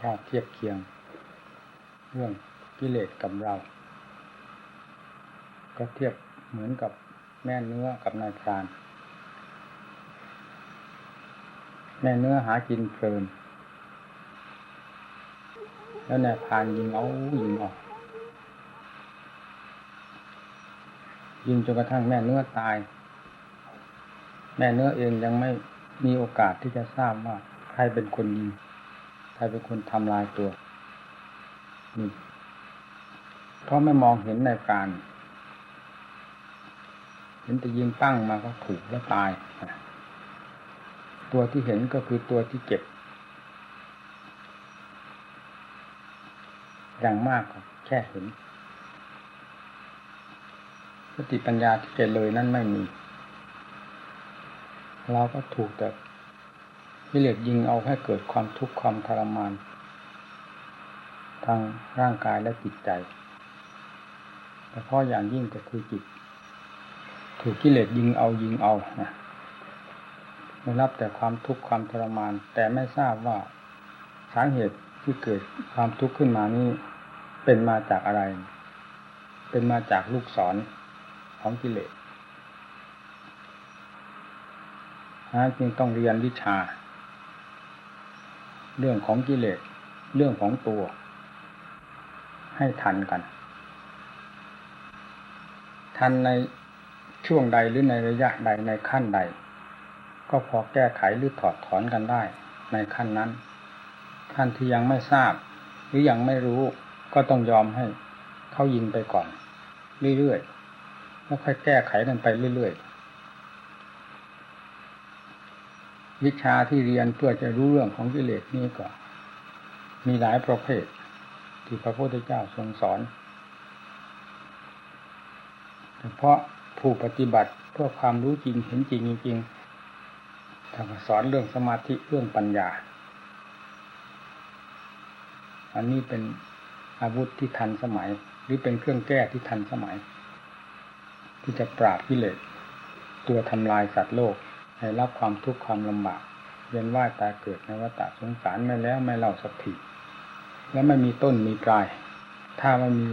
ถ้าเทียบเคียง เรื่องกิเลสกับเรา ก็เทียบเหมือนกับแม่เนื้อกับนายพราน แม่เนื้อหากินเพลิน แล้วนายพรานยิงเอายิงออก ยิงจนกระทั่งแม่เนื้อตาย แม่เนื้อเองยังไม่มีโอกาสที่จะทราบว่าใครเป็นคนยิง รเป็นคนทำลายตัวเพราะไม่มองเห็นในการ เห็นแต่ยิงปั้งมาก็ถูกแล้วตาย ตัวที่เห็นก็คือตัวที่เก็บ อย่างมากก็แค่เห็นสติปัญญาที่จะเลยนั่นไม่มี เราก็ถูกแต่ วิเลศยิงเอาให้เกิดความทุกข์ความทรมาน ทางร่างกายและจิตใจแต่เพราะอย่างยิ่งก็คือจิต ถูกกิเลสยิงเอายิงเอาได้รับแต่ความทุกข์ความทรมาน แต่ไม่ทราบว่าสาเหตุที่เกิดความทุกข์ขึ้นมานี้เป็นมาจากอะไร เป็นมาจากลูกศรของกิเลสนะจึงต้องเรียนวิชา เรื่องของกิเลสเรื่องของตัว ให้ทันกัน ทันในช่วงใดหรือในระยะใดในขั้นใด ก็พอแก้ไขหรือถอดถอนกันได้ ในขั้นนั้นท่านที่ยังไม่ทราบ หรือยังไม่รู้ก็ต้องยอมให้เขายิงไปก่อน เรื่อยๆแล้วค่อยแก้ไขกันไปเรื่อยๆ วิชาที่เรียนเพื่อจะรู้เรื่องของกิเลสนี้ก็มีหลายประเภท ที่พระพุทธเจ้าทรงสอนเฉพาะผู้ปฏิบัติเพื่อความรู้จริงเห็นจริงจริงๆท่านสอนเรื่องสมาธิเรื่องปัญญา อันนี้เป็นอาวุธที่ทันสมัย หรือเป็นเครื่องแก้ที่ทันสมัย ที่จะปราบกิเลสตัวทำลายสัตว์โลก ให้รับความทุกข์ความลำบากเวียนว่ายตายเกิดในวัฏสงสารไม่แล้วไม่เล่าสักทีและไม่มีต้นมีปลาย ถ้าไม่มี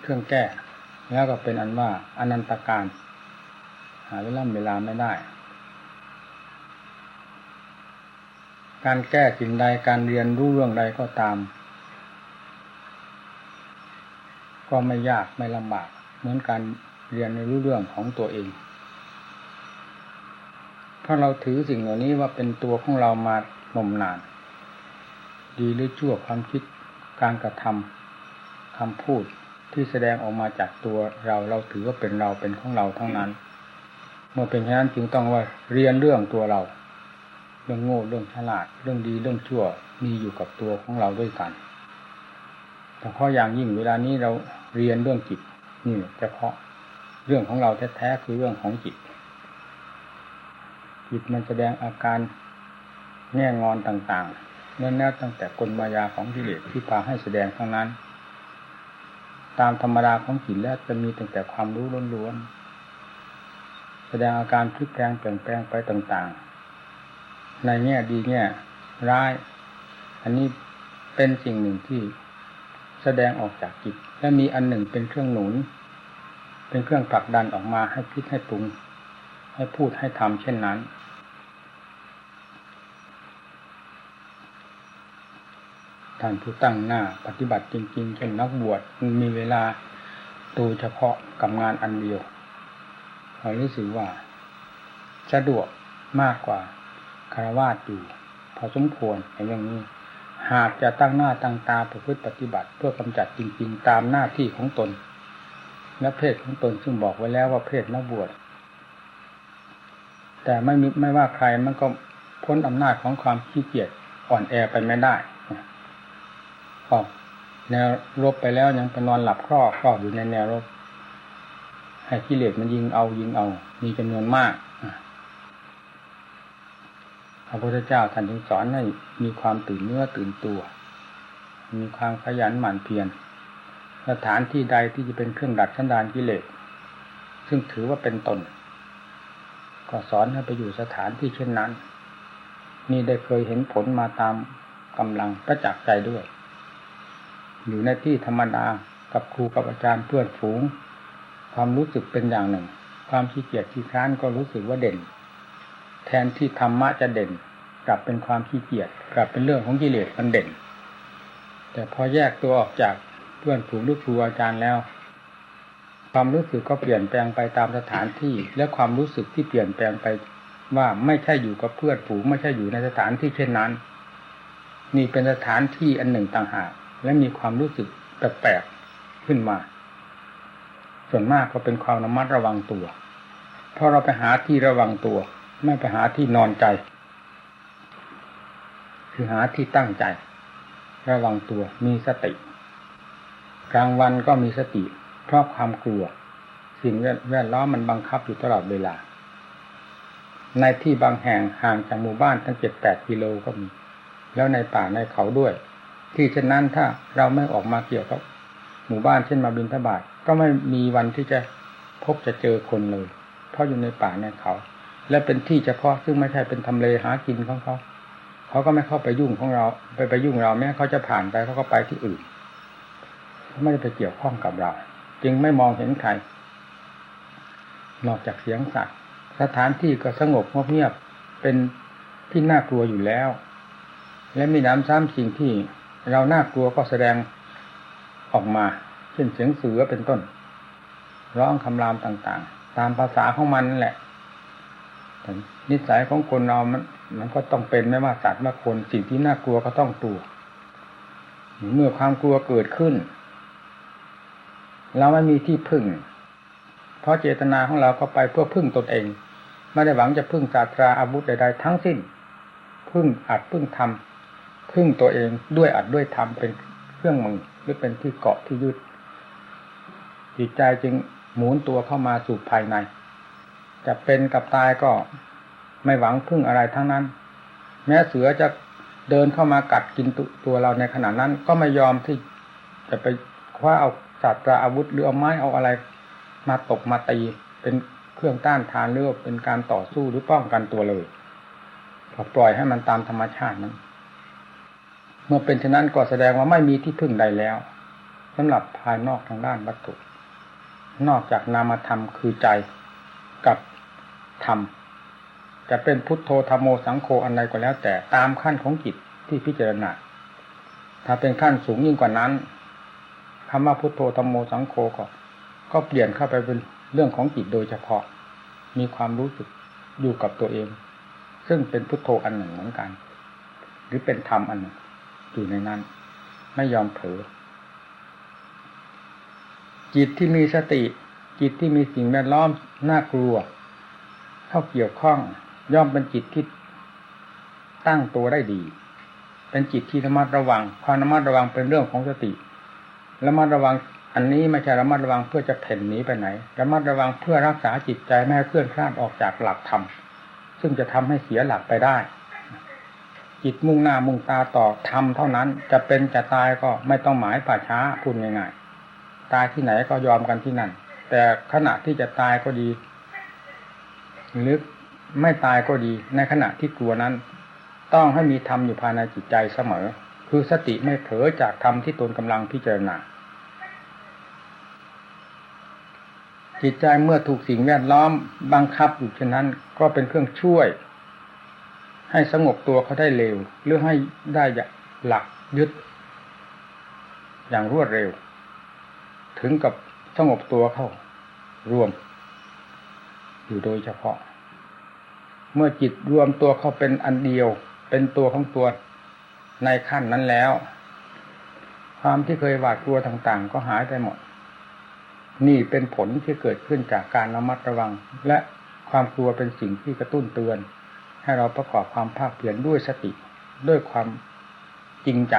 เครื่องแก้ แล้วก็เป็นอันว่าอนันตการ หาเวลาเวลาไม่ได้ การแก้สิ่งใดการเรียนรู้เรื่องใดก็ตาม ก็ไม่ยากไม่ลำบาก เหมือนการเรียนในรู้เรื่องของตัวเอง เพราเราถือสิ่งเหล่านี้ว่าเป็นตัวของเรามานมนาน ดีหรือชั่วความคิดการกระทำคำพูดที่แสดงออกมาจากตัวเราเราถือว่าเป็นเราเป็นของเราทั้งนั้น เมื่อเป็นเช่นนั้นจึงต้องว่าเรียนเรื่องตัวเรา เรื่องโง่เรื่องฉลาด เรื่องดีเรื่องชั่วมีอยู่กับตัวของเราด้วยกันแต่เพราะอย่างยิ่งเวลานี้เราเรียนเรื่องจิตนี่เฉพาะเรื่องของเราแท้ๆคือเรื่องของจิต จิตมันแสดงอาการแง่งอนต่างๆนั่นแน่ตั้งแต่กลมายาของกิเลสที่พาให้แสดงทั้งนั้น ตามธรรมดาของจิตแล้วจะมีตั้งแต่ความรู้ล้วนๆแสดงอาการพลิกแปลงเปลี่ยนแปลงไปต่างๆ ในแง่ดีแง่ร้าย อันนี้เป็นสิ่งหนึ่งที่แสดงออกจากจิต และมีอันหนึ่งเป็นเครื่องหนุน เป็นเครื่องผลักดันออกมาให้คิดให้ปรุง ให้พูดให้ทำเช่นนั้น ท่านผู้ตั้งหน้า ปฏิบัติจริงๆเช่นนักบวชมีเวลาตูเฉพาะกับงานอันเดียวเรารู้สึกว่า สะดวกมากกว่าคารวาสอยู่พอสมควรอย่างนี้ หากจะตั้งหน้าตั้งตาประพฤติปฏิบัติ เพื่อกำจัดจริง ๆ ตามหน้าที่ของตน และเพศของตนซึ่งบอกไว้แล้วว่าเพศนักบวชแต่ไม่มีไม่ว่าใครมันก็พ้นอำนาจของความขี้เกียจอ่อนแอไปไม่ได้ ออกแนวรบไปแล้วยังไปนอนหลับครอบครอบอยู่ในแนวรบให้กิเลสมันยิงเอายิงเอา มีจำนวนมากพระพุทธเจ้าท่านจึงสอนให้มีความตื่นเนื้อตื่นตัว มีความขยันหมั่นเพียรสถานที่ใดที่จะเป็นเครื่องดัดชั้นดานกิเลสซึ่งถือว่าเป็นตน ก็สอนให้ไปอยู่สถานที่เช่นนั้น นี่ได้เคยเห็นผลมาตามกำลังประจักษ์ใจด้วย อยู่ในที่ธรรมดากับครูกับอาจารย์เพื่อนฝูง ความรู้สึกเป็นอย่างหนึ่ง ความขี้เกียจขี้ค้านก็รู้สึกว่าเด่น แทนที่ธรรมะจะเด่น กลับเป็นความขี้เกียจกลับเป็นเรื่องของกิเลสมันเด่น แต่พอแยกตัวออกจากเพื่อนฝูงหรือครูอาจารย์แล้ว ความรู้สึกก็เปลี่ยนแปลงไปตามสถานที่ และความรู้สึกที่เปลี่ยนแปลงไปว่าไม่ใช่อยู่กับเพื่อนฝูงไม่ใช่อยู่ในสถานที่เช่นนั้นนี่เป็นสถานที่อันหนึ่งต่างหาก และมีความรู้สึกแปลกๆขึ้นมา ส่วนมากก็เป็นความระมัดระวังตัว เพราะเราไปหาที่ระวังตัว ไม่ไปหาที่นอนใจ คือหาที่ตั้งใจ ระวังตัวมีสติ กลางวันก็มีสติ เพราะความกลัว สิ่งแวดล้อมมันบังคับอยู่ตลอดเวลา ในที่บางแห่งห่างจากหมู่บ้านตั้งเจ็ดแปดกิโลก็มี แล้วในป่าในเขาด้วย ที่เช่นนั้นถ้าเราไม่ออกมาเกี่ยวกับหมู่บ้านเช่นมาบินทบาทก็ไม่มีวันที่จะพบจะเจอคนเลย เพราะอยู่ในป่าในเขา และเป็นที่เฉพาะซึ่งไม่ใช่เป็นทำเลหากินของเขาเขาก็ไม่เข้าไปยุ่งของเรา ไปไปยุ่งเราแม้เขาจะผ่านไปเขาก็ไปที่อื่นเขาไม่ได้ไปเกี่ยวข้องกับเรา จึงไม่มองเห็นใครนอกจากเสียงสัตว์สถานที่ก็สงบเงียบเป็นที่น่ากลัวอยู่แล้ว และมีน้ำซ้ำสิ่งที่ เราน่ากลัวก็แสดงออกมา เช่นเสียงเสือเป็นต้น ร้องคำรามต่างๆ ตามภาษาของมันนั่นแหละนิสัยของคนเรามันมันก็ต้องเป็นไม่ว่าสัตว์ว่าคนสิ่งที่น่ากลัวก็ต้องกลัว เมื่อความกลัวเกิดขึ้น เราไม่มีที่พึ่ง เพราะเจตนาของเราก็ไปเพื่อพึ่งตนเอง ไม่ได้หวังจะพึ่งศาสตราอาวุธใดๆทั้งสิ้น พึ่งอัดพึ่งทำ พึ่งตัวเองด้วยอัดด้วยทำเป็นเครื่องมือหรือเป็นที่เกาะที่ยึดจิตใจจึงหมุนตัวเข้ามาสู่ภายใน จะเป็นกับตายก็ไม่หวังพึ่งอะไรทั้งนั้น แม้เสือจะเดินเข้ามากัดกินตตัวเราในขณะนั้น ก็ไม่ยอมที่จะไปคว้าเอาศาสตราอาวุธหรือเอาไม้เอาอะไรมาตกมาตีเป็นเครื่องต้านทานหรือเป็นการต่อสู้หรือป้องกันตัวเลยปล่อยให้มันตามธรรมชาตินั้น เมื่อเป็นเช่นนั้นก็แสดงว่าไม่มีที่พึ่งใดแล้วสำหรับภายนอกทางด้านวัตถุ นอกจากนามธรรมคือใจกับธรรมจะเป็นพุทโธธรรมโมสังโฆอันใดก็แล้ว แต่ตามขั้นของจิตที่พิจารณาถ้าเป็นขั้นสูงยิ่งกว่านั้นคำว่าพุทโธธรรมโมสังโฆก็ ก็เปลี่ยนเข้าไปเป็นเรื่องของจิตโดยเฉพาะ มีความรู้สึกอยู่กับตัวเอง ซึ่งเป็นพุทโธอันหนึ่งเหมือนกัน หรือเป็นธรรมอันหนึ่ง อยู่ในนั้น ไม่ยอมเผลอจิตที่มีสติ จิตที่มีสิ่งแวดล้อมน่ากลัว เข้าเกี่ยวข้องย่อมเป็นจิตที่ตั้งตัวได้ดี เป็นจิตที่ระมัดระวังความระมัดระวังเป็นเรื่องของสติระมัดระวังอันนี้ไม่ใช่ระมัดระวังเพื่อจะเพ่นหนีไปไหนระมัดระวังเพื่อรักษาจิตใจไม่ให้เคลื่อนคลาดออกจากหลักธรรมซึ่งจะทำให้เสียหลักไปได้ จิตมุ่งหน้ามุ่งตาต่อธรรมเท่านั้นจะเป็นจะตายก็ไม่ต้องหมายป่าช้าพูดง่ายๆตายที่ไหนก็ยอมกันที่นั่น แต่ขณะที่จะตายก็ดีหรือไม่ตายก็ดี ในขณะที่กลัวนั้น ต้องให้มีธรรมอยู่ภายในจิตใจเสมอ คือสติไม่เผลอจากธรรมที่ตนกำลังพิจารณาจิตใจเมื่อถูกสิ่งแวดล้อมบังคับอยู่เช่นนั้น ก็เป็นเครื่องช่วย ให้สงบตัวเขาได้เร็ว หรือให้ได้หลักยึด อย่างรวดเร็ว ถึงกับสงบตัวเข้ารวม อยู่โดยเฉพาะ เมื่อจิตรวมตัวเข้าเป็นอันเดียว เป็นตัวของตัวในขั้นนั้นแล้ว ความที่เคยหวาดกลัวต่างๆ ก็หายไปหมด นี่เป็นผลที่เกิดขึ้นจากการระมัดระวัง และความกลัวเป็นสิ่งที่กระตุ้นเตือน ให้เราประกอบความภาคเพียรด้วยสติด้วยความจริงใจ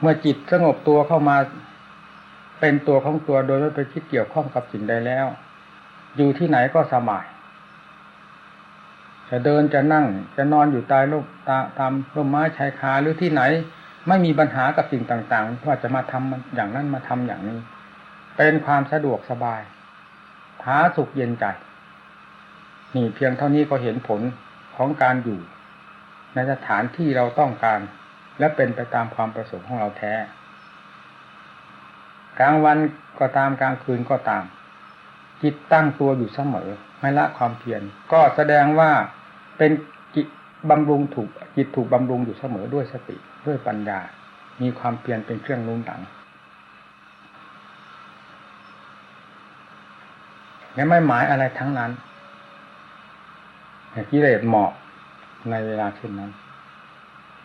เมื่อจิตสงบตัวเข้ามาเป็นตัวของตัวโดยไม่ไปคิดเกี่ยวข้องกับสิ่งใดแล้ว อยู่ที่ไหนก็สบายจะเดินจะนั่งจะนอนอยู่ใต้ร่มตามร่มไม้ชายคาหรือที่ไหน ไม่มีปัญหากับสิ่งต่างๆว่าจะมาทำอย่างนั้นมาทำอย่างนี้ เป็นความสะดวกสบาย ผาสุขเย็นใจนี่เพียงเท่านี้ก็เห็นผลของการอยู่ ในสถานที่เราต้องการ และเป็นไปตามความประสงค์ของเราแท้ กลางวันก็ตามกลางคืนก็ตาม จิตตั้งตัวอยู่เสมอ ไม่ละความเพียรก็แสดงว่าเป็นจิตบำรุงถูกจิตถูกบำรุงอยู่เสมอด้วยสติด้วยปัญญา มีความเพียรเป็นเครื่องนุ่นหลัง และไม่หมายอะไรทั้งนั้นกิเลสเหมาะในเวลาเช่นนั้น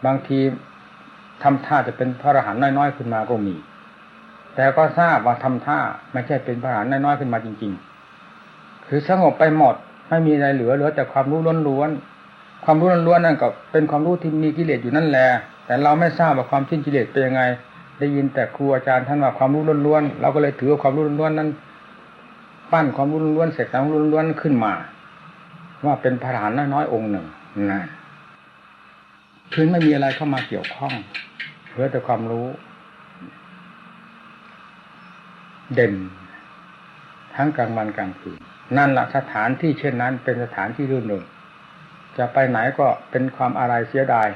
บางทีทำท่าจะเป็นพระอรหันต์น้อยๆขึ้นมาก็มี แต่ก็ทราบว่าทำท่าไม่ใช่เป็นพระอรหันต์น้อยๆขึ้นมาจริง ๆ คือสงบไปหมดไม่มีอะไรเหลือเหลือแต่ความรู้ล้วนๆความรู้ล้วนๆนั่นก็เป็นความรู้ที่มีกิเลสอยู่นั่นแหละแต่เราไม่ทราบว่าความสิ้นกิเลสเป็นยังไง ได้ยินแต่ครูอาจารย์ท่านว่าความรู้ล้วนๆเราก็เลยถือว่าความรู้ล้วนๆนั้น ปั้นความรู้ล้วนเสร็จความรู้ล้วนขึ้นมา ว่าเป็นพระอรหันต์น้อยๆองค์หนึ่งนะคือไม่มีอะไรเข้ามาเกี่ยวข้องเหลือแต่ความรู้ เด่น ทั้งกลางวันกลางคืนนั่นแหละสถานที่เช่นนั้น เป็นสถานที่รื่นเริงจะไปไหนก็เป็นความอะไรเสียดาย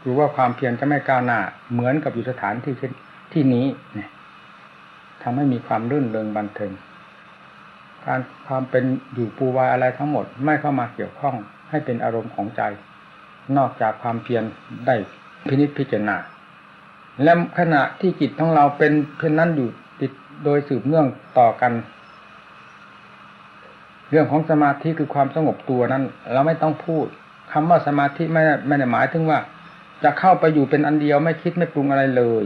หรือว่าความเพียรจะไม่ก้าวหน้าเหมือนกับอยู่สถานที่เช่นที่นี้ทำให้มีความรื่นเริงบันเทิง การความเป็นอยู่ปูวายอะไรทั้งหมด ไม่เข้ามาเกี่ยวข้องให้เป็นอารมณ์ของใจ นอกจากความเพียรได้พินิจพิจารณา และขณะที่จิตของเราเป็นเช่นนั้นอยู่ติดโดยสืบเนื่องต่อกัน เรื่องของสมาธิคือความสงบตัวนั้น เราไม่ต้องพูดคำว่าสมาธิไม่ไม่ได้หมายถึงว่า จะเข้าไปอยู่เป็นอันเดียวไม่คิดไม่ปรุงอะไรเลย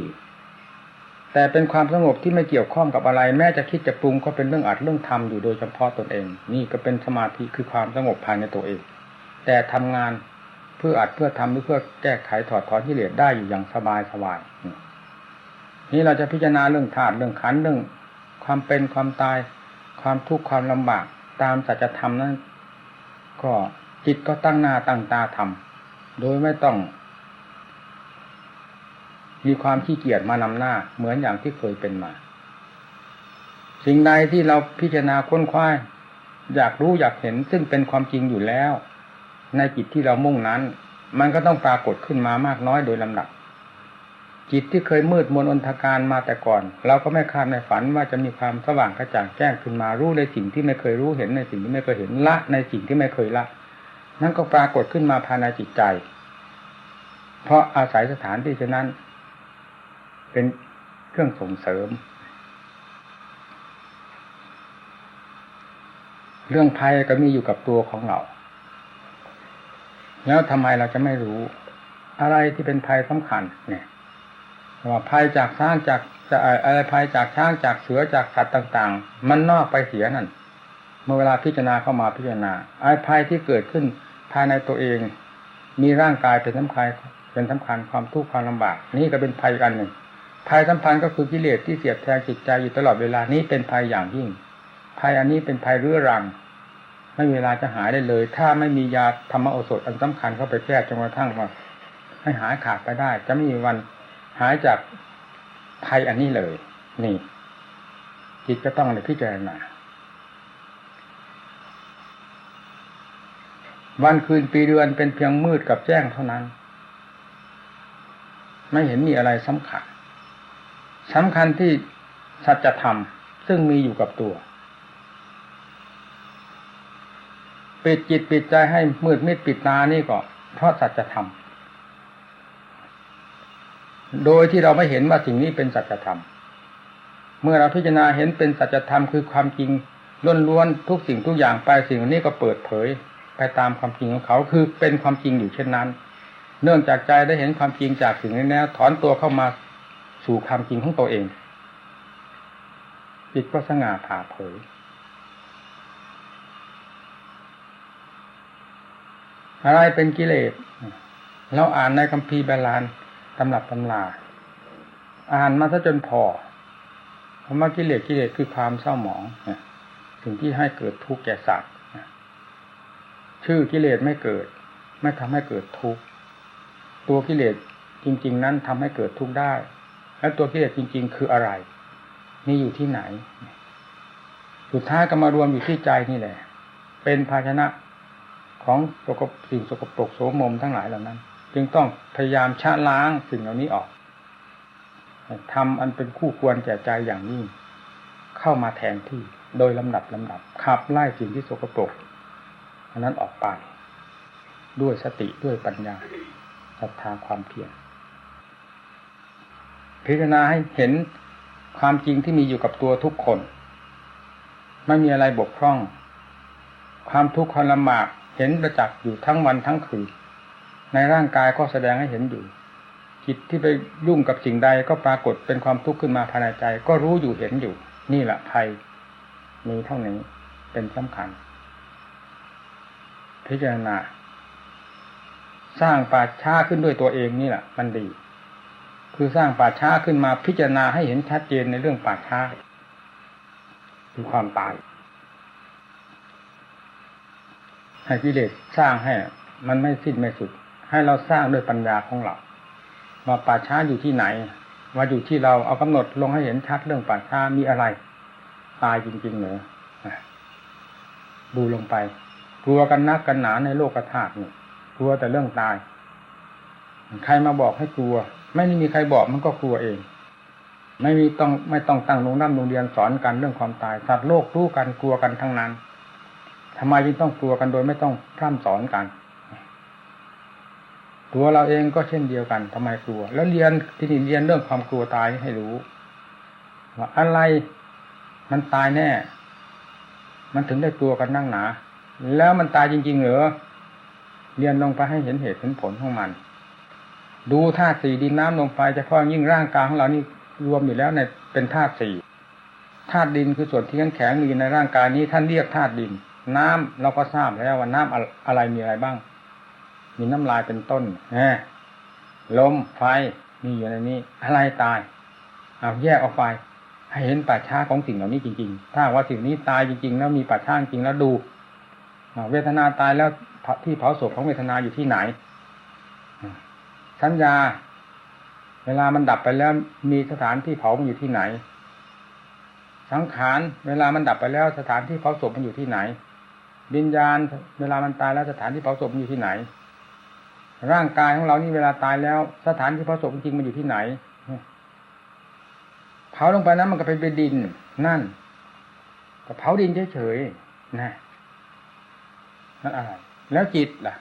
แต่เป็นความสงบที่ไม่เกี่ยวข้องกับอะไร แม้จะคิดจะปรุงก็เป็นเรื่องอัดเรื่องทำอยู่โดยเฉพาะตนเอง นี่ก็เป็นสมาธิคือความสงบภายในตัวเอง แต่ทำงานเพื่ออัดเพื่อทำหรือเพื่อแก้ไขถอดถอนที่เหลือได้อยู่อย่างสบายสบายนี่เราจะพิจารณาเรื่องธาตุเรื่องขันเรื่อง ความเป็นความตาย ความทุกข์ความลำบากตามสัจธรรมนั้น ก็จิตก็ตั้งหน้าตั้งตาทำโดยไม่ต้อง มีความขี้เกียจมานำหน้า เหมือนอย่างที่เคยเป็นมา สิ่งใดที่เราพิจารณาค้นคว้าอยากรู้อยากเห็นซึ่งเป็นความจริงอยู่แล้ว ในจิตที่เรามุ่งนั้น มันก็ต้องปรากฏขึ้นมามากน้อยโดยลำดับ จิตที่เคยมืดมนอนทการมาแต่ก่อน เราก็ไม่คาดในฝันว่าจะมีความสว่างกระจ่างแจ้งขึ้นมารู้ในสิ่งที่ไม่เคยรู้เห็นในสิ่งที่ไม่เคยเห็นละในสิ่งที่ไม่เคยละนั่นก็ปรากฏขึ้นมาภายในจิตใจ เพราะอาศัยสถานที่เช่นนั้น เป็นเครื่องส่งเสริม เรื่องภัยก็มีอยู่กับตัวของเรา แล้วทำไมเราจะไม่รู้ อะไรที่เป็นภัยสำคัญ เนี่ยว่าภัยจากช้างจากจะอะไรภัยจากช้างจากเสือจากสัตว์ต่าง ๆ มันนอกไปเสียนั่นเมื่อเวลาพิจารณาเข้ามาพิจารณาไอ้ภัยที่เกิดขึ้นภายในตัวเอง มีร่างกายเป็นสำคัญเป็นสำคัญความทุกข์ความลำบาก นี่ก็เป็นภัยอันหนึ่ง ภัยสำคัญก็คือกิเลสที่เสียบแทงจิตใจอยู่ตลอดเวลานี้เป็นภัยอย่างยิ่ง ภัยอันนี้เป็นภัยเรื้อรัง ไม่มีเวลาจะหายได้เลย ถ้าไม่มียาธรรมโอสถอันสำคัญเข้าไปแก้จนกระทั่งว่าให้หายขาดไปได้ จะไม่มีวันหายจากภัยอันนี้เลย นี่ จิตก็ต้องเลยพิจารณาวันคืนปีเดือนเป็นเพียงมืดกับแจ้งเท่านั้น ไม่เห็นมีอะไรสำคัญ สำคัญที่สัจธรรมซึ่งมีอยู่กับตัว ปิดจิตปิดใจให้มืดมิดปิดตานี่ก็เพราะสัจธรรม โดยที่เราไม่เห็นว่าสิ่งนี้เป็นสัจธรรม เมื่อเราพิจารณาเห็นเป็นสัจธรรมคือความจริงล้วนๆทุกสิ่งทุกอย่างไปสิ่งนี้ก็เปิดเผยไปตามความจริงของเขาคือเป็นความจริงอยู่เช่นนั้น เนื่องจากใจได้เห็นความจริงจากสิ่งนี้แล้วถอนตัวเข้ามา สู่ความจริงของตัวเองจิตก็สง่าผ่าเผย อะไรเป็นกิเลสเราอ่านในคัมภีร์บาลานตำรับตำลาอ่านมาซะจนพอคำว่ากิเลสกิเลสคือความเศร้าหมองสิ่งที่ให้เกิดทุกข์แก่สัตว์ชื่อกิเลสไม่เกิด ไม่ทำให้เกิดทุกข์ตัวกิเลสจริง ๆ นั้นทำให้เกิดทุกข์ได้ แล้วตัวกิเลสจริง ๆ คืออะไร นี่อยู่ที่ไหน สุดท้ายก็มารวมอยู่ที่ใจนี่แหละ เป็นภาชนะของสกปรกสิ่งสกปรกโสมมทั้งหลายเหล่านั้น จึงต้องพยายามชะล้างสิ่งเหล่านี้ออกทำอันเป็นคู่ควรแก่ใจอย่างนี้เข้ามาแทนที่โดยลำดับลำดับขับไล่สิ่งที่สกปรกอันนั้นออกไป ด้วยสติด้วยปัญญาศรัทธาความเพียร พิจารณาให้เห็นความจริงที่มีอยู่กับตัวทุกคน ไม่มีอะไรบกพร่อง ความทุกข์ความลำบากเห็นประจักษ์อยู่ทั้งวันทั้งคืนในร่างกายก็แสดงให้เห็นอยู่จิตที่ไปยุ่งกับสิ่งใดก็ปรากฏเป็นความทุกข์ขึ้นมาภายในใจ ก็รู้อยู่เห็นอยู่ นี่แหละภัยมีเท่านี้เป็นสำคัญ พิจารณา สร้างป่าช้าขึ้นด้วยตัวเองนี่แหละ มันดี คือสร้างป่าช้าขึ้นมาพิจารณาให้เห็นชัดเจนในเรื่องป่าช้าคือความตาย ให้กิเลสสร้างให้ มันไม่สิ้นไม่สุด ให้เราสร้างด้วยปัญญาของเราว่าป่าช้าอยู่ที่ไหน ว่าอยู่ที่เราเอากำหนดลงให้เห็นชัดเรื่องป่าช้ามีอะไร ตายจริงๆเหรอดูลงไปกลัวกันนักกันหนาในโลกธาตุนี่กลัวแต่เรื่องตาย ใครมาบอกให้กลัว ไม่มีใครบอกมันก็กลัวเอง ไม่มีต้องไม่ต้องตั้งโรงน้ำโรงเรียนสอนกันเรื่องความตายสัตว์โลกรู้กันกลัวกันทั้งนั้นทำไมจึงต้องกลัวกันโดยไม่ต้องพร่ำสอนกัน ตัวเราเองก็เช่นเดียวกันทำไมกลัว แล้วเรียนที่นี่เรียนเรื่องความกลัวตายให้รู้ว่าอะไรมันตายแน่ มันถึงได้กลัวกันนั่งหนา แล้วมันตายจริงๆเหรอเรียนลงไปให้เห็นเหตุเห็นผลของมัน ดูธาตุสี่ดินน้ำลมไฟเฉพาะยิ่งร่างกายของเรานี่รวมอยู่แล้วในเป็นธาตุสี่ธาตุดินคือส่วนที่แข็งแข็งมีในร่างกายนี้ท่านเรียกธาตุดิน น้ำเราก็ทราบแล้วว่าน้ำอะไรมีอะไรบ้าง มีน้ำลายเป็นต้นแหมลมไฟมีอยู่ในนี้ อะไรตายเอาแยกออกไป ให้เห็นป่าช้าของสิ่งเหล่านี้จริงๆ ถ้าว่าสิ่งนี้ตายจริงๆ แล้วมีป่าช้าจริงแล้วดูเวทนาตายแล้วที่เผาศพของเวทนาอยู่ที่ไหน สัญญา เวลามันดับไปแล้ว มีสถานที่เผามันอยู่ที่ไหน สังขารเวลามันดับไปแล้ว สถานที่เผาศพมันอยู่ที่ไหนวิญญาณ เวลามันตายแล้วสถานที่เผาศพมันอยู่ที่ไหน ร่างกายของเรานี่เวลาตายแล้ว สถานที่เผาศพจริงมันอยู่ที่ไหนเผาลงไปนั้นมันก็เป็นดินนั่นก็เผาดินเฉยๆนะนั่นอะไรแล้วจิตล่ะ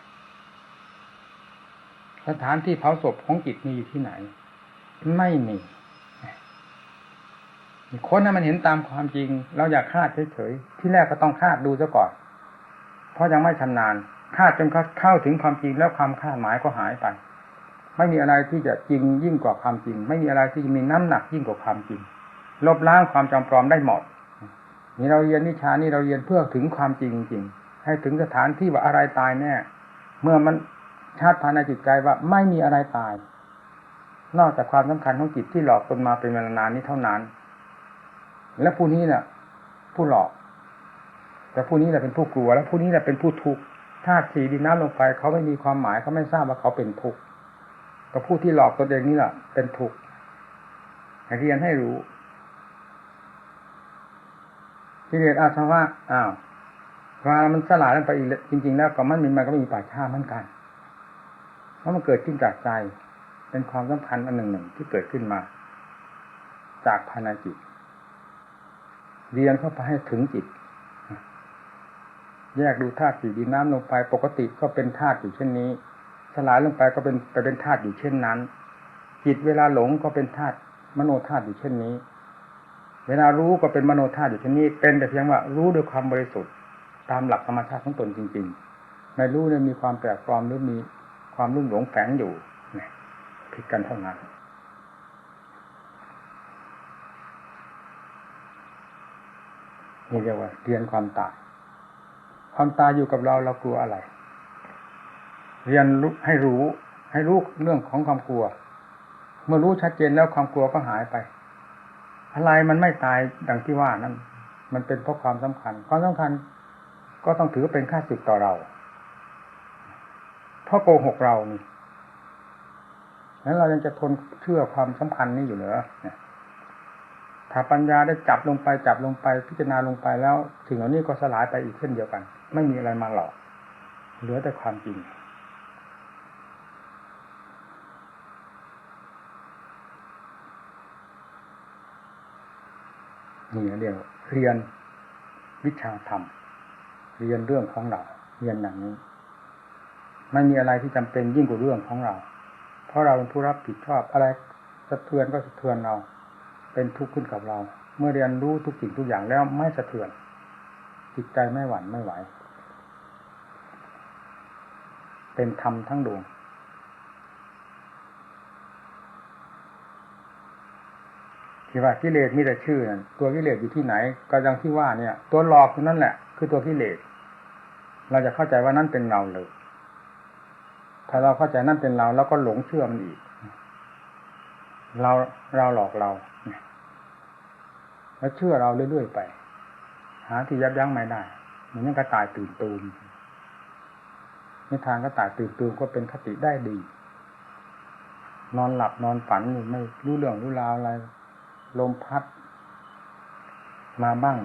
สถานที่เผาศพของจิตมีอยู่ที่ไหน ไม่มีคนนั้นมันเห็นตามความจริง เราอยากคาดเฉยๆที่แรกก็ต้องคาดดูซะก่อน เพราะยังไม่ชำนาญคาดจนเข้าถึงความจริงแล้วความคาดหมายก็หายไป ไม่มีอะไรที่จะจริงยิ่งกว่าความจริง ไม่มีอะไรที่จะมีน้ำหนักยิ่งกว่าความจริง ลบล้างความจำปลอมได้หมดนี่เราเรียนวิชานี่เราเรียนเพื่อถึงความจริงจริงให้ถึงสถานที่ว่าอะไรตายแน่เมื่อมัน ชาติภายในจิตใจว่าไม่มีอะไรตาย นอกจากความสำคัญของจิตที่หลอกตนมาเป็นเวลานานนี้เท่านั้น และผู้นี้เนี่ยผู้หลอก แต่ผู้นี้แหละเป็นผู้กลัว และผู้นี้แหละเป็นผู้ทุกข์ธาตุสีดินน้ำลมไฟเขาไม่มีความหมายเขาไม่ทราบว่าเขาเป็นทุกข์แต่ผู้ที่หลอกตนเองนี่แหละเป็นทุกข์ให้เรียนให้รู้ที่เรียนอาสวะอ้าวพอมันสลายลงไปอีกจริง ๆ แล้วก็มันมีมันก็มีป่าช้าเหมือนกัน ราะมันเกิดขึ้นจากใจ เป็นความสัมพันธ์อันหนึ่งหนึ่งที่เกิดขึ้นมา จากภายในจิต เรียนเข้าไปให้ถึงจิต แยกดูธาตุสีดินน้ำลงไป ปกติก็เป็นธาตุอยู่เช่นนี้ สลายลงไปก็เป็นไปเป็นธาตุอยู่เช่นนั้น จิตเวลาหลงก็เป็นธาตุมโนธาตุอยู่เช่นนี้ เวลารู้ก็เป็นมโนธาตุอยู่เช่นนี้ เป็นแต่เพียงว่ารู้ด้วยความบริสุทธิ์ตามหลักธรรมชาติของตนจริงๆไม่รู้เนี่ยมีความแปลกปลอมหรือมี ความรุ่มหลงแฝงอยู่ผิดกันเท่านั้น นี่เรียกว่าเรียนความตาย ความตายอยู่กับเราเรากลัวอะไร เรียนรู้ให้รู้ ให้รู้เรื่องของความกลัว เมื่อรู้ชัดเจนแล้วความกลัวก็หายไป อะไรมันไม่ตายดังที่ว่านั้น มันเป็นเพราะความสำคัญ ความสำคัญก็ต้องถือเป็นค่าศึกต่อเรา เพราะโกหกเรานี่นั้นเรายังจะทนเชื่อความสัมพันธ์นี้อยู่เหรอถ้าปัญญาได้จับลงไปจับลงไปพิจารณาลงไปแล้วถึงเหล่านี้ก็สลายไปอีกเช่นเดียวกัน ไม่มีอะไรมาหลอก เหลือแต่ความจริง นี่เรียกเรียนวิชาธรรม เรียนเรื่องของเราเรียนอย่างนี้ ไม่มีอะไรที่จำเป็นยิ่งกว่าเรื่องของเรา เพราะเราเป็นผู้รับผิดชอบอะไรสะเทือนก็สะเทือนเรา เป็นทุกข์ขึ้นกับเรา เมื่อเรียนรู้ทุกสิ่งทุกอย่างแล้วไม่สะเทือน จิตใจไม่หวั่นไม่ไหว เป็นธรรมทั้งดวงที่ว่ากิเลสมีแต่ชื่อนั่นตัวกิเลสอยู่ที่ไหน ก็ยังที่ว่าเนี่ย ตัวหลอกนั่นแหละ คือตัวกิเลสเราจะเข้าใจว่านั่นเป็นเราเลย ถ้าเราเข้าใจนั่นเป็นเราแล้วก็หลงเชื่อมันอีก เราเราหลอกเราแล้วเชื่อเราเรื่อยๆไป หาที่ยับยั้งไม่ได้เหมือนกระต่ายตื่นตูมนิทานกระต่ายตื่นตูมก็เป็นคติได้ดี นอนหลับนอนฝันอยู่ไม่รู้เรื่องรู้ราวอะไร ลมพัด มาบ้าง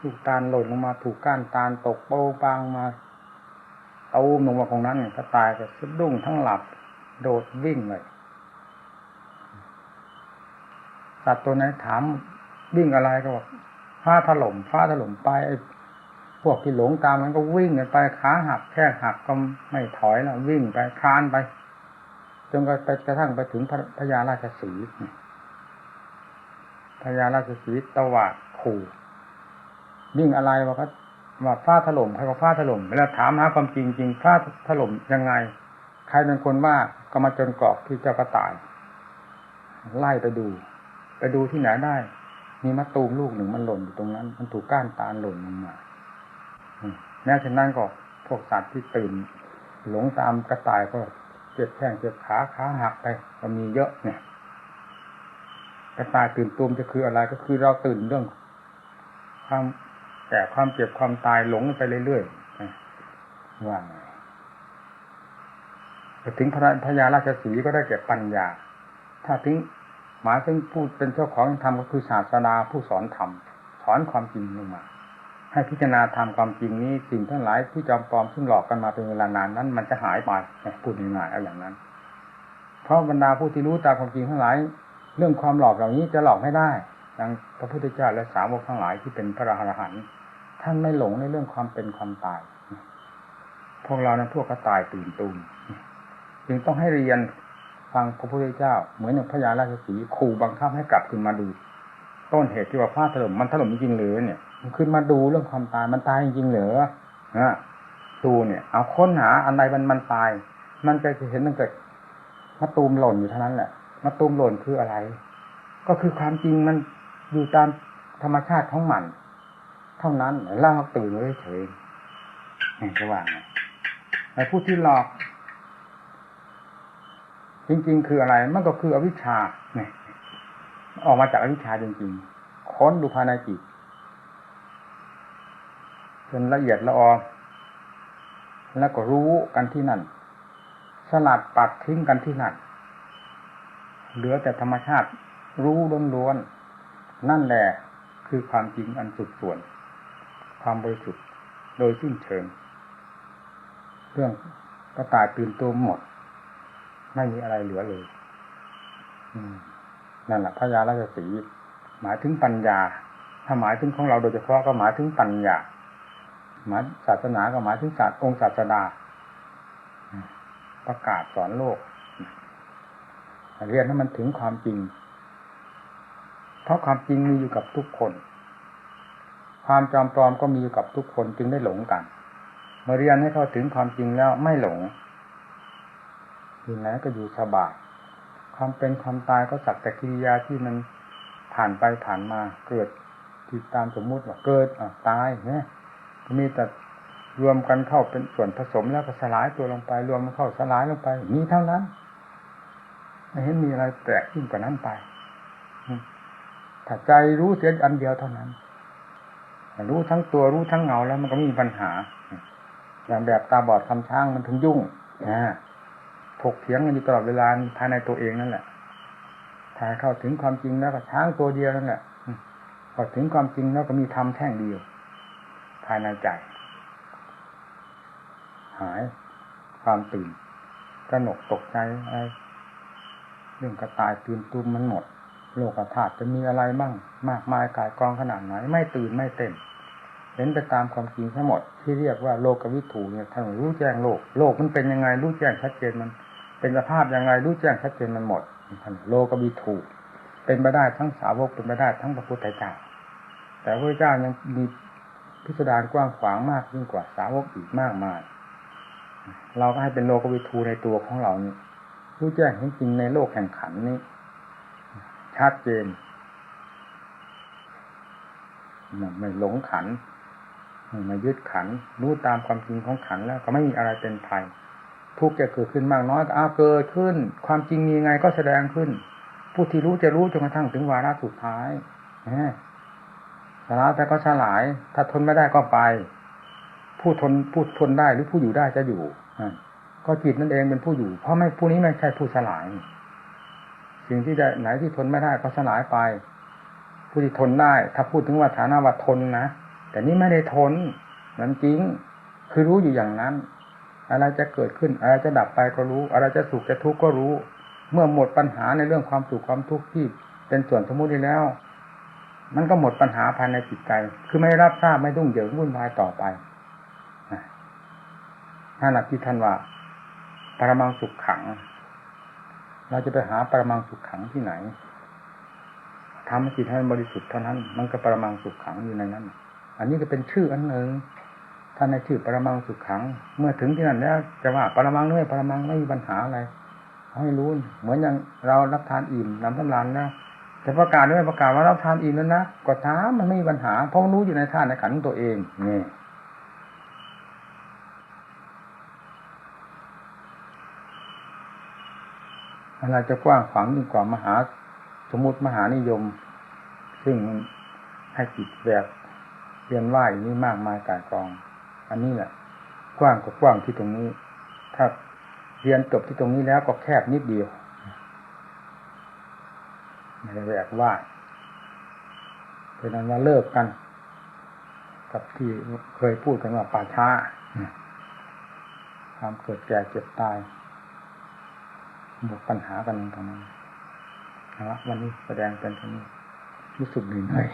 ลูกตาลหล่นลงมาถูกก้านตาลตกโป้ปางมา เอาลงมาของนั้นกระต่ายก็สะดุ้งทั้งหลับ โดดวิ่งเลยสัตว์ตัวไหนถามวิ่งอะไรก็บอกฟ้าถล่มฟ้าถล่มไปไอ้พวกที่หลงตามมันก็วิ่งกันไปขาหักแค่หักก็ไม่ถอยแล้ววิ่งไปคลานไปจนไปกระทั่งไปถึงพญาราชสีพญาราชสีตวาดขู่วิ่งอะไรวะก็ ว่าฟ้าถล่มใครก็ฟ้าถล่มเวลาถามหาความจริงจริงฟ้าถล่มยังไง ใครเป็นคนว่าก็มาจนกรอบที่เจ้ากระต่าย ไล่ไปดู ไปดูที่ไหนได้ มีมะตูมลูกหนึ่งมันหล่นอยู่ตรงนั้น มันถูกก้านตาลหล่นลงมาแม้ฉะนั้นก็พวกสัตว์ที่ตื่น หลงตามกระต่ายก็เจ็บแข้งเจ็บขาขาหักไปก็มีเยอะเนี่ยกระต่ายตื่นตูมจะคืออะไรก็คือเราตื่นเรื่องความ แก่ความเจ็บความตายหลงไปเรื่อยๆว่าถึงพระพญาราชสีก็ได้แก่ปัญญา ถ้าถึงหมายถึงผู้เป็นเจ้าของธรรมก็คือศาสดาผู้สอนธรรมสอนความจริงลงมา ให้พิจารณาธรรมความจริงนี้สิ่งทั้งหลายที่จอมปลอมซึ่งหลอกกันมาเป็นเวลานานนั้น มันจะหายไปพูดง่ายๆเอาอย่างนั้น เพราะบรรดาผู้ที่รู้ตามความจริงทั้งหลาย เรื่องความหลอกเหล่านี้จะหลอกไม่ได้ดังพระพุทธเจ้าและสาวกทั้งหลายที่เป็นพระอรหันต์ ท่านไม่หลงในเรื่องความเป็นความตาย พวกเรานั้นพวกกระต่ายตื่นตูมจึงต้องให้เรียนฟังพระพุทธเจ้า เหมือนอย่างพระยาราชสีขู่บังคับให้กลับขึ้นมาดู ต้นเหตุที่ว่าฟ้าถล่มมันถล่มจริงหรือเนี่ยมันขึ้นมาดูเรื่องความตายมันตายจริงหรือนะดูเนี่ย เอาค้นหาอันใดมันมันตาย มันจะเห็นตั้งแต่มะตูมหล่นอยู่เท่านั้นแหละมะตูมหล่นคืออะไร ก็คือความจริงมันอยู่ตามธรรมชาติของมัน เท่านั้นล่าตื่นเฉยนี่จะว่างแต่ผู้ที่หลอก จริง ๆ คืออะไร มันก็คืออวิชชาเนี่ยออกมาจากอวิชชาจริงๆ ค้นดูภายในจิตจนละเอียดละออแล้วก็รู้กันที่นั่น สลัดปัดทิ้งกันที่นั่น เหลือแต่ธรรมชาติรู้ล้วนๆ นั่นแหละคือความจริงอันสุดส่วน ความบริสุทธิ์โดยสิ้นเชิง เรื่องกระต่ายตื่นตัวหมด ไม่มีอะไรเหลือเลยนั่นแหละพระยาราชสีหมายถึงปัญญา ถ้าหมายถึงของเราโดยเฉพาะก็หมายถึงปัญญาหมายศาสนาก็หมายถึงศาสตร์องค์ศาสดาประกาศสอนโลกเรียนให้มันถึงความจริง เพราะความจริงมีอยู่กับทุกคน ความจอมปลอมก็มีอยู่กับทุกคนจึงได้หลงกัน เมื่อเรียนให้เข้าถึงความจริงแล้วไม่หลงอยู่ไหนก็อยู่สบายความเป็นความตายก็สักแต่กิริยาที่มันผ่านไปผ่านมาเกิดติดตามสมมุติว่าเกิดอะตายเนี่ยมีแต่รวมกันเข้าเป็นส่วนผสมแล้วก็สลายตัวลงไป รวมมันเข้าสลายลงไปมีเท่านั้นไม่เห็นมีอะไรแปลกยิ่งกว่านั้นไปถ้าใจรู้เสียอันเดียวเท่านั้น รู้ทั้งตัวรู้ทั้งเงาแล้วมันก็มีปัญหา อย่างแบบตาบอดคำช้างมันถึงยุ่งนะถกเถียงกันอยู่ตลอดเวลาภายในตัวเองนั่นแหละถ้าเข้าถึงความจริงแล้วก็ช้างตัวเดียวนั่นแหละพอถึงความจริงแล้วก็มีธรรมแท่งเดียว ภายในใจ หาย ความตื่นกระหนกตกใจอะไรเรื่องกระต่ายตื่นตุ้มมันหมด โลกธาตุจะมีอะไรบ้าง มากมายกายกองขนาดไหนไม่ตื่นไม่เต้นเห็นไปตามความจริงทั้งหมดที่เรียกว่าโลกวิถูเนี่ยท่านรู้แจ้งโลก โลกมันเป็นยังไงรู้แจ้งชัดเจนมัน เป็นสภาพยังไงรู้แจ้งชัดเจนมันหมดท่านโลกวิถูเป็นไปได้ทั้งสาวกเป็นไปได้ทั้งพระพุทธเจ้าแต่พระเจ้ายังมีพิสดารกว้างขวางมากยิ่งกว่าสาวกอีกมากมาย เราก็ให้เป็นโลกวิทูในตัวของเรานี่รู้แจ้งเห็นจริงในโลกแห่งขันนี้ ชัดเจนไม่หลงขันไม่ยึดขันรู้ตามความจริงของขันแล้วก็ไม่มีอะไรเป็นภัยทุกข์จะเกิดขึ้นมากน้อยก็อาเกิดขึ้น ความจริงมีไงก็แสดงขึ้น ผู้ที่รู้จะรู้จนกระทั่งถึงวาระสุดท้ายสลายแต่ก็สลาย ถ้าทนไม่ได้ก็ไป ผู้ทนผู้ทนได้หรือผู้อยู่ได้จะอยู่ก็จิตนั่นเองเป็นผู้อยู่ เพราะไม่ผู้นี้ไม่ใช่ผู้สลาย สิ่งที่ได้ไหนที่ทนไม่ได้ก็สลายไป ผู้ที่ทนได้ ถ้าพูดถึงว่าฐานะว่าทนนะแต่นี่ไม่ได้ทนนั้นจริง คือรู้อยู่อย่างนั้น อะไรจะเกิดขึ้น อะไรจะดับไปก็รู้ อะไรจะสุขจะทุกข์ก็รู้ เมื่อหมดปัญหาในเรื่องความสุขความทุกข์ที่เป็นส่วนสมมุติแล้ว มันก็หมดปัญหาภายในจิตใจ คือไม่รับทราบไม่ดุ้งเหยิงวุ่นวายต่อไปถ้าหนักที่ท่านว่า ปรมังสุขขัง เราจะไปหาปรมังสุขขังที่ไหนทำจิตให้บริสุทธิ์เท่านั้น มันก็ปรมังสุขขังอยู่ในนั้น อันนี้ก็เป็นชื่ออันหนึ่งท่านในชื่อปรมังสุขขัง เมื่อถึงที่นั่นแล้วจะว่าปรมังด้วยปรมังไม่มีปัญหาอะไรให้รู้ เหมือนอย่างเรารับทานอิ่มน้ำสำรานแล้วจะประกาศด้วยประกาศว่ารับทานอิ่มแล้วนะก็ถามมันไม่มีปัญหาเพราะรู้อยู่ในท่านในขันตัวเองนี่ อะไรจะกว้างขวางยิ่งกว่ามหาสมมติมหานิยม ซึ่งให้จิตแบบเรียนว่าอย่างนี้มากมายกายกอง อันนี้แหละ กว้างกว่ากว้างที่ตรงนี้ ถ้าเรียนจบที่ตรงนี้แล้วก็แคบนิดเดียวไม่ได้แหวกว่าเป็นนั้นว่าเลิกกัน กับที่เคยพูดกันว่าป่าช้าความเกิดแก่เจ็บตาย หมดปัญหากันตรงนั้นนะวันนี้แสดงเป็นตรงนี้รู้สึกเหนื่อย